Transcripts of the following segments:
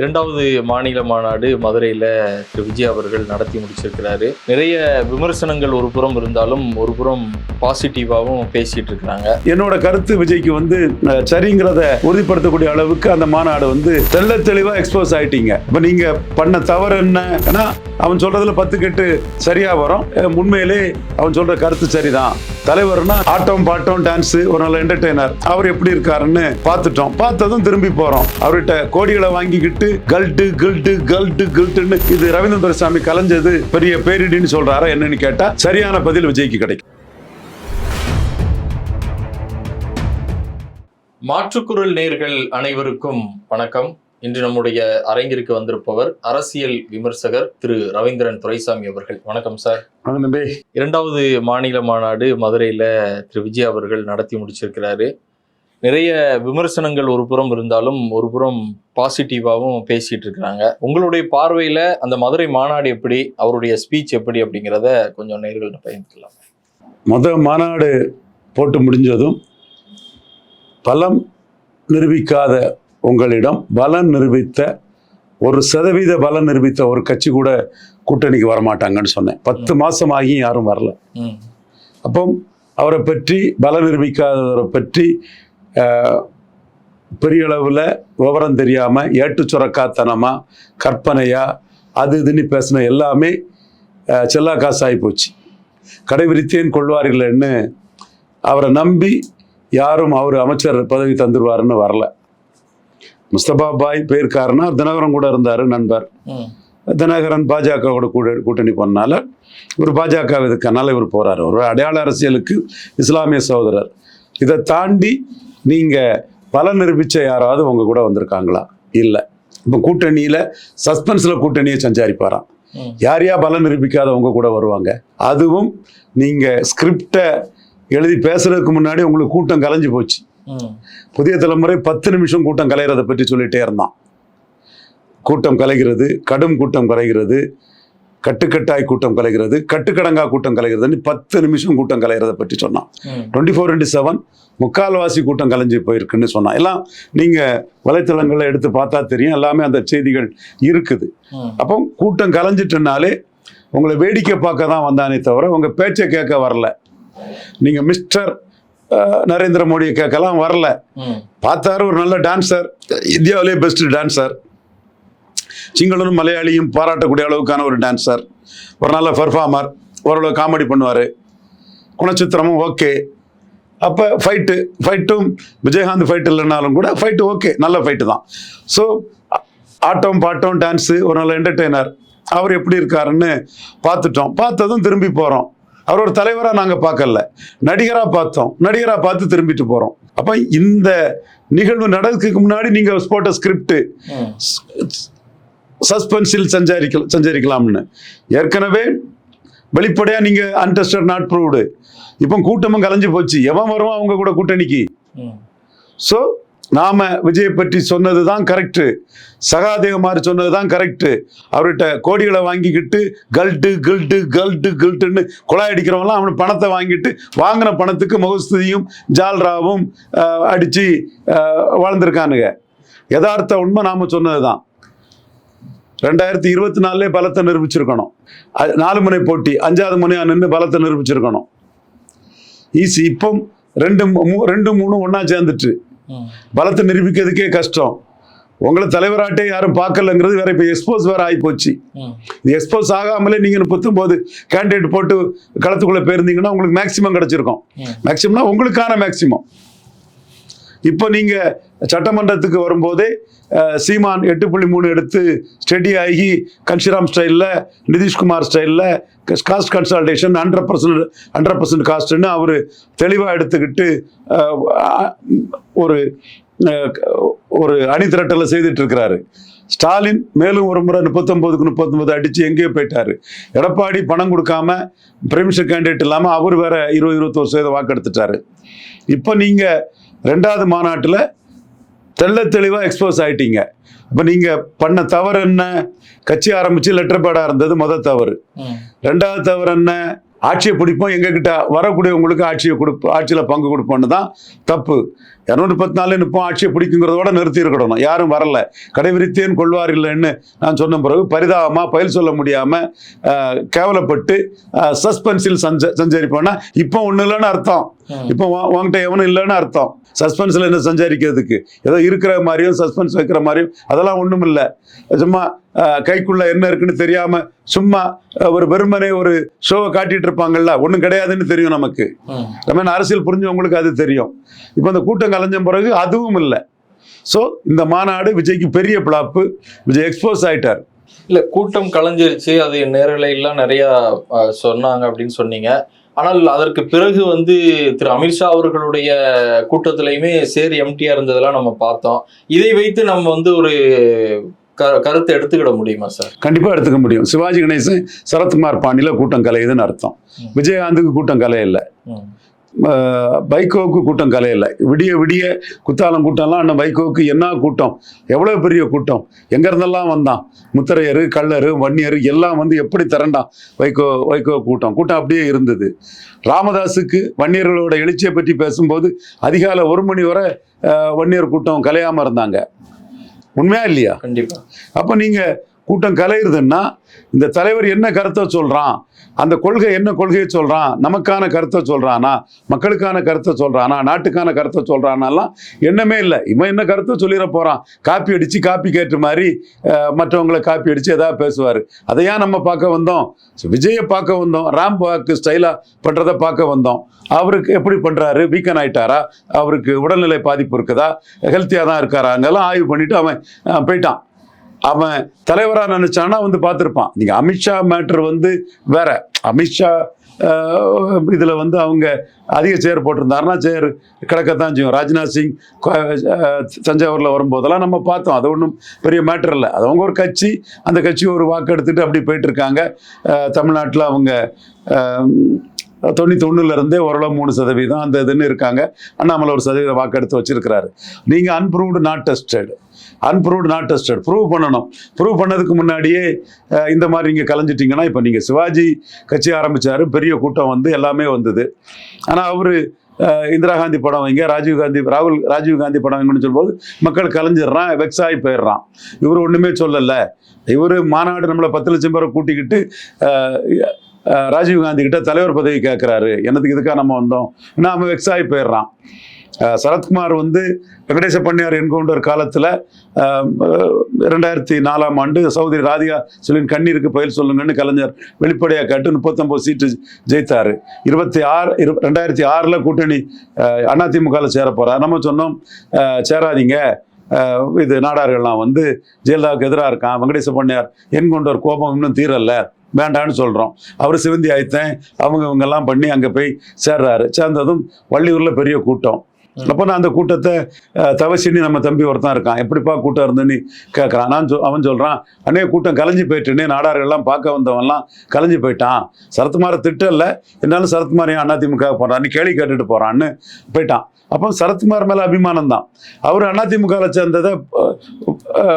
இரண்டாவது மாநில மாநாடு மதுரையில் திரு விஜய் அவர்கள் நடத்தி முடிச்சிருக்கிறாரு. நிறைய விமர்சனங்கள் ஒரு புறம் இருந்தாலும் ஒரு புறம் பாசிட்டிவாகவும் பேசிட்டு இருக்கிறாங்க. என்னோட கருத்து விஜய்க்கு வந்து சரிங்கிறத உறுதிப்படுத்தக்கூடிய அளவுக்கு அந்த மாநாடு வந்து தெல்ல தெளிவாக எக்ஸ்போஸ் ஆயிட்டீங்க. இப்போ நீங்க பண்ண தவறு என்ன? ஏன்னா அவன் சொல்றதுல பத்து கெட்டு சரியா வரும். உண்மையிலே அவன் சொல்ற கருத்து சரிதான். தலைவர்னா ஆட்டம் பாட்டம் டான்ஸ் ஒரு நல்ல என்டர்டெய்னர் அவர் எப்படி இருக்காருன்னு பார்த்துட்டோம். பார்த்ததும் திரும்பி போறோம். அவர்கிட்ட கோடிகளை வாங்கிக்கிட்டு கல்ட்டு கில்ட்டு கல்ட்டு கில்ட்டுன்னு இது ரவீந்திர துரைசாமி கலைஞ்சது பெரிய பேரிடின்னு சொல்றாரா என்னன்னு கேட்டா சரியான பதில் விஜய்க்கு கிடைக்கும். மாற்றுக்குரல் நேர்கள் அனைவருக்கும் வணக்கம். இன்று நம்முடைய அரங்கிற்கு வந்திருப்பவர் அரசியல் விமர்சகர் திரு ரவீந்திரன் துரைசாமி அவர்கள். வணக்கம் சார். இரண்டாவது மாநில மாநாடு மதுரையில் திரு விஜய் அவர்கள் நடத்தி முடிச்சிருக்கிறாரு. நிறைய விமர்சனங்கள் ஒரு புறம் இருந்தாலும் ஒரு புறம் பாசிட்டிவாகவும் பேசிட்டு இருக்கிறாங்க. உங்களுடைய பார்வையில அந்த மதுரை மாநாடு எப்படி அவருடைய ஸ்பீச் எப்படி அப்படிங்கிறத கொஞ்சம் நேர்கள்ட்ட பகிர்ந்துக்கலாம். முத மாநாடு போட்டு முடிஞ்சதும் பலம் நிரூபிக்காத உங்களிடம் பலம் நிரூபித்த ஒரு சதவீத பலம் நிரூபித்த ஒரு கட்சி கூட கூட்டணிக்கு வரமாட்டாங்கன்னு சொன்னேன். பத்து மாசம் ஆகி யாரும் வரல. அப்போ அவரை பற்றி பலம் நிரூபிக்காதவரை பற்றி பெரிய அளவில் விவரம் தெரியாமல் ஏட்டு சுரக்காத்தனமா கற்பனையா அது இதுன்னு பேசின எல்லாமே செல்லா காசாகி போச்சு. கடை விரித்தேன் கொள்வார்கள்னு அவரை நம்பி யாரும் அவர் அமைச்சர் பதவி தந்துருவாருன்னு வரல. முஸ்தபா பாய் போயிருக்காருன்னா தினகரன் கூட இருந்தார் நண்பர். தினகரன் பாஜகவோட கூட கூட்டணி பண்ணனால இவர் பாஜக இதுக்கனால இவர் போறாரு. ஒரு அடையாள அரசியலுக்கு இஸ்லாமிய சகோதரர். இதை தாண்டி நீங்க பல நிரூபிச்ச யாராவது உங்க கூட வந்திருக்காங்களா? இல்லை. இப்போ கூட்டணியில சஸ்பென்ஸ்ல கூட்டணியை சஞ்சாரிப்பாராம். யார் யார் பலம் நிரூபிக்காதவங்க கூட வருவாங்க? அதுவும் நீங்க ஸ்கிரிப்டை எழுதி பேசுறதுக்கு முன்னாடி உங்களுக்கு கூட்டம் கலைஞ்சு போச்சு. புதிய தலைமுறை பத்து நிமிஷம் கூட்டம் கலைகிறத பற்றி சொல்லிட்டே இருந்தான். கூட்டம் கலைகிறது கடும் கூட்டம் கலைகிறது. கட்டுக்கட்டாய் கூட்டம் கலைகிறது கட்டுக்கடங்கா கூட்டம் கலைகிறதுன்னு பத்து நிமிஷம் கூட்டம் கலைகிறத பற்றி சொன்னான். டுவெண்ட்டி ஃபோர் இன்ட்டு செவன் முக்கால்வாசி கூட்டம் கலைஞ்சு போயிருக்குன்னு சொன்னான். எல்லாம் நீங்கள் வலைத்தளங்களில் எடுத்து பார்த்தா தெரியும். எல்லாமே அந்த செய்திகள் இருக்குது. அப்போ கூட்டம் கலைஞ்சிட்டுனாலே உங்களை வேடிக்கை பார்க்க தான் வந்தானே தவிர உங்கள் பேச்சை கேட்க வரல. நீங்கள் மிஸ்டர் நரேந்திர மோடியை கேட்கலாம் வரல. பார்த்தாரு ஒரு நல்ல டான்சர் இந்தியாவிலே பெஸ்ட் டான்சர் சிங்களனும் மலையாளியும் பாராட்டக்கூடிய அளவுக்கான ஒரு டான்சர் ஒரு நல்ல பெர்ஃபார்மர் ஓரளவு காமெடி பண்ணுவார். குணச்சித்திரமும் ஓகே அப்போ ஃபைட்டு ஃபைட்டும் விஜயகாந்த் ஃபைட் இல்லைனாலும் கூட ஃபைட்டு ஓகே நல்ல ஃபைட்டு தான். ஸோ ஆட்டம் பாட்டம் டான்ஸு ஒரு நல்ல என்டர்டெய்னர் அவர் எப்படி இருக்காருன்னு பார்த்துட்டோம். பார்த்ததும் திரும்பி போகிறோம் அவர் ஒரு தலைவராக நாங்கள் பார்க்கல. நடிகராக பார்த்தோம். நடிகராக பார்த்து திரும்பிட்டு போகிறோம் அப்போ இந்த நிகழ்வு நடக்கிறதுக்கு முன்னாடி நீங்கள் போட்ட ஸ்கிரிப்ட் சஸ்பென்ஸில் சஞ்சாரிக்க சஞ்சரிக்கலாம்னு. ஏற்கனவே வெளிப்படையாக நீங்கள் அன்டெஸ்டட் நாட் ப்ரூவ்டு இப்போ கூட்டமும் கலைஞ்சு போச்சு. எவன் வருவான் அவங்க கூட கூட்டணிக்கு? ஸோ நாம விஜயை பற்றி சொன்னது தான் கரெக்டு சகாதேவமாரி சொன்னது தான் கரெக்டு அவர்கிட்ட கோடிகளை வாங்கிக்கிட்டு கல்ட்டு கில்ட்டு கல்ட்டு கில்ட்டுன்னு குழாய் அடிக்கிறவங்களாம் அவன் பணத்தை வாங்கிட்டு வாங்கின பணத்துக்கு முகஸ்துதியும் ஜால்ராவும் ஆஹ், வாழ்ந்திருக்கானுங்க. யதார்த்த உண்மை நாம சொன்னது தான் ரெண்டாயிரத்தி இருபத்தி நாலுலே பலத்தை நிரூபிச்சிருக்கணும். நாலு முனை போட்டி அஞ்சாவது முனையா நின்று பலத்தை நிரூபிச்சிருக்கணும். ஈஸி இப்போ ரெண்டு ரெண்டு மூணு ஒன்றா சேர்ந்துட்டு பலத்தை நிரூபிக்கிறதுக்கே கஷ்டம். உங்களை தலைவராட்டே யாரும் பார்க்கலங்கிறது வேற இப்போ எக்ஸ்போஸ் வேற ஆகி போச்சு இது எக்ஸ்போஸ் ஆகாமலே நீங்கள் முப்பத்தொம்போது கேண்டிடேட் போட்டு களத்துக்குள்ளே போயிருந்தீங்கன்னா உங்களுக்கு மேக்சிமம் கிடைச்சிருக்கும். மேக்சிமம்னா உங்களுக்கான மேக்சிமம் இப்போ நீங்கள் சட்டமன்றத்துக்கு வரும்போதே சீமான் எட்டு புள்ளி மூணு எடுத்து ஸ்டெடி ஆகி கன்ஷிராம் ஸ்டைலில் நிதிஷ்குமார் ஸ்டைலில் caste consultation hundred percent hundred percent காஸ்ட்டுன்னு அவர் தெளிவாக எடுத்துக்கிட்டு ஒரு ஒரு அணிதிரட்டலை செய்துட்டு இருக்கிறாரு ஸ்டாலின் மேலும் ஒரு முறை முப்பத்தொம்போதுக்கு முப்பத்தொம்போது அடித்து எங்கேயோ போயிட்டாரு. எடப்பாடி பணம் கொடுக்காம பிரைமிஷர் கேண்டிடேட் இல்லாமல் அவர் வேற இருபது இருபத்தோரு சதவீத வாக்கு எடுத்துட்டாரு இப்போ நீங்கள் ரெண்டாவது மாநாட்டில் தெள்ள தெளிவாக எக்ஸ்போஸ் ஆயிட்டீங்க. இப்போ நீங்கள் பண்ண தவறு என்ன? கட்சி ஆரம்பித்து லெட்டர் பேடாக இருந்தது முதல் தவறு. ரெண்டாவது தவறு என்ன? ஆட்சியை பிடிப்போம் எங்ககிட்ட வரக்கூடியவங்களுக்கு ஆட்சியை கொடுப்போம் ஆட்சியில் பங்கு கொடுப்போம்னு தான் தப்பு. இரநூத்தி பத்து நாள் நிற்போம் ஆட்சியை பிடிக்குங்கிறதோட நிறுத்தி இருக்கணும். யாரும் வரல. கடைபிடித்தேன் கொள்வார் இல்லைன்னு நான் சொன்ன பிறகு பரிதாபமாக பயில் சொல்ல முடியாமல் கேவலப்பட்டு சஸ்பென்ஸில் சஞ்ச சஞ்சரிப்போம்னா இப்போ ஒன்றும் இல்லைன்னு அர்த்தம். இப்போ உன்கிட்ட எவனும் இல்லைன்னு அர்த்தம். சஸ்பென்ஸில் என்ன சஞ்சரிக்கிறதுக்கு? ஏதோ இருக்கிற மாதிரியும் சஸ்பென்ஸ் வைக்கிற மாதிரியும் அதெல்லாம் ஒன்றும் இல்லை. சும்மா கைக்குள்ள என்ன இருக்குன்னு தெரியாம சும்மா ஒரு வெறுமனே ஒரு ஷோவை காட்டிட்டு இருப்பாங்கல்ல ஒன்றும் கிடையாதுன்னு தெரியும் நமக்கு. நம்ம அரசியல் புரிஞ்சவங்களுக்கு அது தெரியும். இப்போ இந்த கூட்டம் கலைஞ்ச பிறகு அதுவும் இல்லை. ஸோ இந்த மாநாடு விஜய்க்கு பெரிய பிளாப்பு விஜய் எக்ஸ்போஸ் ஆயிட்டார். இல்ல கூட்டம் கலைஞ்சிருச்சு அது நேரலையெல்லாம் நிறைய சொன்னாங்க அப்படின்னு சொன்னீங்க. ஆனால் அதற்கு பிறகு வந்து திரு அமித்ஷா அவர்களுடைய கூட்டத்திலையுமே சேர் எம்டியா இருந்ததெல்லாம் நம்ம பார்த்தோம். இதை வைத்து நம்ம வந்து ஒரு க- கருத்தை எடுத்துக்கிட முடியுமா சார்? கண்டிப்பாக எடுத்துக்க முடியும். சிவாஜி கணேசன் சரத்குமார் பாண்டியில் கூட்டம் கலையுதுன்னு அர்த்தம். விஜயகாந்துக்கு கூட்டம் கலையில்ல. வைகோவுக்கு கூட்டம் கலையில்லை விடிய விடிய குத்தாலம் கூட்டம்லாம் அண்ணன் வைகோவுக்கு என்ன கூட்டம்? எவ்வளோ பெரிய கூட்டம்? எங்க இருந்தெல்லாம் வந்தான்? முத்திரையர் கள்ளரு வன்னியர் எல்லாம் வந்து எப்படி திரண்டான்? வைகோ வைகோ கூட்டம். கூட்டம் அப்படியே இருந்தது. ராமதாஸுக்கு வன்னியர்களோட எழுச்சியை பற்றி பேசும்போது அதிகாலை ஒரு மணி வரை வன்னியர் கூட்டம் கலையாம இருந்தாங்க. உண்மையா இல்லையா? கண்டிப்பா. அப்போ நீங்கள் கூட்டம் கலையிறதுன்னா இந்த தலைவர் என்ன கருத்தை சொல்கிறான் அந்த கொள்கை என்ன கொள்கையை சொல்கிறான் நமக்கான கருத்தை சொல்கிறானா மக்களுக்கான கருத்தை சொல்கிறானா நாட்டுக்கான கருத்தை சொல்கிறானாலாம் எண்ணமே இல்லை. இவன் என்ன கருத்தை சொல்லிட போகிறான் காப்பி அடித்து காப்பி கேட்டு மாதிரி மற்றவங்களை காப்பி அடித்து எதாவது பேசுவார். அதையா நம்ம பார்க்க வந்தோம்? விஜயை பார்க்க வந்தோம். ராம் பாக்கு ஸ்டைலாக பண்ணுறதை பார்க்க வந்தோம். அவருக்கு எப்படி பண்ணுறாரு வீக்கன் ஆயிட்டாரா? அவருக்கு உடல்நிலை பாதிப்பு இருக்குதா? ஹெல்த்தியாக தான் இருக்காராங்கெல்லாம் ஆய்வு பண்ணிவிட்டு அவன் போயிட்டான். அவன் தலைவராக நினைச்சானா வந்து பார்த்துருப்பான். நீங்கள் அமித்ஷா மேட்ரு வந்து வேற. அமித்ஷா இதில் வந்து அவங்க அதிக சேர் போட்டிருந்தாருன்னா சேர் கிடக்கத்தான் செய்யும். ராஜ்நாத் சிங் தஞ்சாவூரில் வரும்போதெல்லாம் நம்ம பார்த்தோம். அது ஒன்றும் பெரிய மேட்டர் இல்லை. அது அவங்க ஒரு கட்சி. அந்த கட்சி ஒரு வாக்கு எடுத்துகிட்டு அப்படி போயிட்டுருக்காங்க தமிழ்நாட்டில் அவங்க தொண்ணூற்றி ஒன்றுலேருந்தே ஓரளவு மூணு சதவீதம் அந்த இதுன்னு இருக்காங்க. அண்ணாமலை ஒரு சதவீத வாக்கு எடுத்து வச்சிருக்கிறாரு. நீங்கள் unproved not tested unproved not tested prove பண்ணணும். ப்ரூவ் பண்ணதுக்கு முன்னாடியே இந்த மாதிரி நீங்கள் கலைஞ்சிட்டிங்கன்னா இப்போ நீங்கள் சிவாஜி கட்சி ஆரம்பிச்சாரு. பெரிய கூட்டம் வந்து எல்லாமே வந்தது. ஆனால் அவர் இந்திரா காந்தி படம் வைங்க ராஜீவ் காந்தி ராகுல் ராஜீவ் காந்தி படம் வைங்கன்னு சொல்லும்போது மக்கள் கலைஞ்சிடுறான் வெக்ஸாகி போயிடுறான். இவர் ஒன்றுமே சொல்லலை. இவர் மாநாடு நம்மளை பத்து லட்சம் பேரை கூட்டிக்கிட்டு ராஜீவ் காந்தி கிட்ட தலைவர் பதவி கேட்குறாரு என்னதுக்கு இதுக்காக நம்ம வந்தோம்? நாம வெக்ஸ் ஆகி போயிடுறான். சரத்குமார் வந்து வெங்கடேச பண்ணையார் என்கவுண்டர் காலத்தில் ரெண்டாயிரத்தி நாலாம் ஆண்டு சௌதரி ராதிகா சொல்லின் கண்ணீருக்கு பயில் சொல்லுங்கன்னு கலைஞர் வெளிப்படையாக கேட்டு முப்பத்தொம்போது சீட்டு ஜெயித்தார். இருபத்தி ஆறு இரு ரெண்டாயிரத்தி ஆறில் கூட்டணி அதிமுகவில் சேர போகிறார் நம்ம சொன்னோம் சேராதீங்க. இது நாடார்கள்லாம் வந்து ஜெயலலிதாவுக்கு எதிராக இருக்கான் வெங்கடேச பண்ணையார் என்கவுண்டர் கோபம் இன்னும் தீரல வேண்டான்னு சொல்கிறோம் அவர் சிவந்தி ஆயத்தன் அவங்க இவங்கெல்லாம் பண்ணி அங்கே போய் சேர்றாரு. சேர்ந்ததும் வள்ளியூரில் பெரிய கூட்டம். அப்போ நான் அந்த கூட்டத்தை தவசினி நம்ம தம்பி ஒருத்தன் இருக்கான். எப்படிப்பா கூட்டம் இருந்துன்னு கேட்குறான் நான் சொ அவன் சொல்கிறான் அண்ணே கூட்டம் கலைஞ்சு போயிட்டுனே நாடார்கள்லாம் பார்க்க வந்தவன்லாம் கலைஞ்சு போயிட்டான். சரத்குமாரை திட்டல இருந்தாலும் சரத்குமார் ஏன் அதிமுக போகிறான்னு கேள்வி கேட்டுட்டு போகிறான்னு போயிட்டான். அப்போ சரத்குமார் மேலே அபிமானம் தான் அவர் அதிமுகவில் சேர்ந்ததை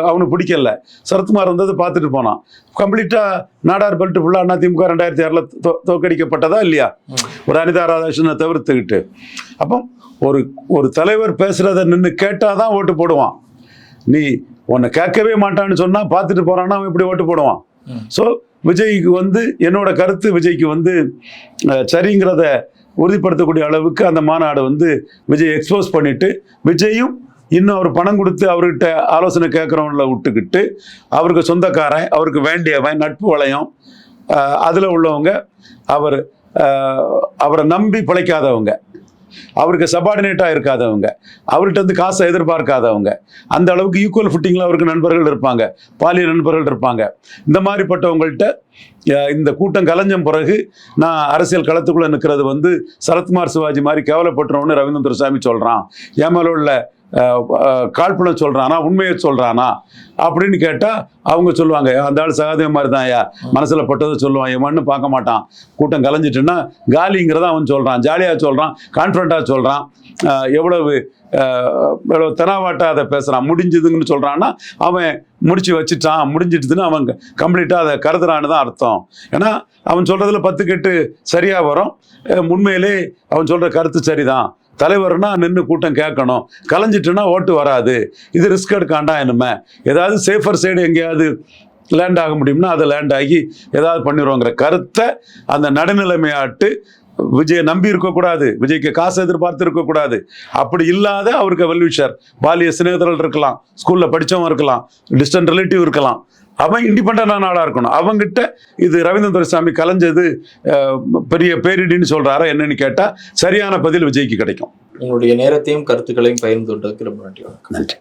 அவனுக்கு பிடிக்கல. சரத்குமார் வந்ததை பார்த்துட்டு போனான். கம்ப்ளீட்டாக நாடார் பெல்ட் ஃபுல்லாக அதிமுக ரெண்டாயிரத்தி ஆறில் தோற்கடிக்கப்பட்டதா இல்லையா? ஒரு அனிதா ராதாகிருஷ்ணனை தவிர்த்துக்கிட்டு. அப்போ ஒரு ஒரு தலைவர் பேசுகிறத நின்று கேட்டால் தான் ஓட்டு போடுவான். நீ உன்னை கேட்கவே மாட்டான்னு சொன்னால் பார்த்துட்டு போகிறான்னா அவன் இப்படி ஓட்டு போடுவான். ஸோ விஜய்க்கு வந்து என்னோட கருத்து விஜய்க்கு வந்து சரிங்கிறத உறுதிப்படுத்தக்கூடிய அளவுக்கு அந்த மாநாடு வந்து விஜய் எக்ஸ்போஸ் பண்ணிட்டு விஜயும் இன்னும் அவர் பணம் கொடுத்து அவர்கிட்ட ஆலோசனை கேட்குறவங்கள விட்டுக்கிட்டு அவருக்கு சொந்தக்காரன் அவருக்கு வேண்டியவன் நட்பு வளையம் அதில் உள்ளவங்க அவர் அவரை நம்பி பிழைக்காதவங்க. அவருக்கு சபார்டினேட்டாக இருக்காதவங்க. அவர்கிட்ட வந்து காசை எதிர்பார்க்காதவங்க. அந்த அளவுக்கு ஈக்குவல் ஃபுட்டிங்கில் அவருக்கு நண்பர்கள் இருப்பாங்க. பாலியல் நண்பர்கள் இருப்பாங்க. இந்த மாதிரிப்பட்டவங்கள்ட்ட இந்த கூட்டம் கலைஞ்ச பிறகு நான் அரசியல் களத்துக்குள்ளே நிற்கிறது வந்து சரத்குமார் சிவாஜி மாதிரி கேவலப்பட்டுறோன்னு ரவீந்திர சாமி சொல்கிறான் உள்ள மேல சொல்கிறானா உண்மையை சொல்கிறானா அப்படின்னு கேட்டால் அவங்க சொல்லுவாங்க அந்த ஆள் சகாதேவ மாதிரி தான் ஐயா. மனசில் பட்டதை சொல்லுவான் எவன்னு பார்க்க மாட்டான். கூட்டம் கலைஞ்சிட்டுன்னா காலிங்கிறத அவன் சொல்கிறான் ஜாலியாக சொல்கிறான் கான்ஃபிடண்ட்டாக சொல்கிறான் எவ்வளவு எவ்வளோ தெனாவாட்டாக அதை பேசுகிறான் முடிஞ்சுதுங்கன்னு சொல்கிறான்னா அவன் முடிச்சு வச்சுட்டான். முடிஞ்சிட்டுதுன்னு அவன் கம்ப்ளீட்டாக அதை கருதுறான்னு தான் அர்த்தம். ஏன்னா அவன் சொல்கிறதுல பத்து கெட்டு சரியாக வரும் உண்மையிலே அவன் சொல்கிற கருத்து சரிதான். தலைவர்னா நின்று கூட்டம் கேட்கணும். கலைஞ்சிட்டுனா ஓட்டு வராது. இது ரிஸ்க் எடுக்காண்டா என்னமே? ஏதாவது சேஃபர் சைடு எங்கேயாவது லேண்ட் ஆக முடியும்னா அதை லேண்ட் ஆகி ஏதாவது பண்ணிடுவோங்கிற கருத்தை அந்த நடுநிலைமையாட்டு விஜயை நம்பி இருக்கக்கூடாது. விஜய்க்கு காசு எதிர்பார்த்து இருக்கக்கூடாது. அப்படி இல்லாத அவருக்கு வெல்விஷர் பாலிய சிநேகிதர்கள் இருக்கலாம். ஸ்கூலில் படித்தவங்க இருக்கலாம். டிஸ்டன்ட் ரிலேட்டிவ் இருக்கலாம். அவன் இண்டிபெண்டான நாடா இருக்கணும். அவங்கிட்ட இது ரவீந்திர துரைசாமி கலைஞ்சது பெரிய பேரிடின்னு சொல்றாரா என்னன்னு கேட்டா சரியான பதில் விஜய்க்கு கிடைக்கும். உங்களுடைய நேரத்தையும் கருத்துக்களையும் பகிர்ந்து கொண்டதுக்கு ரொம்ப நன்றி நன்றி.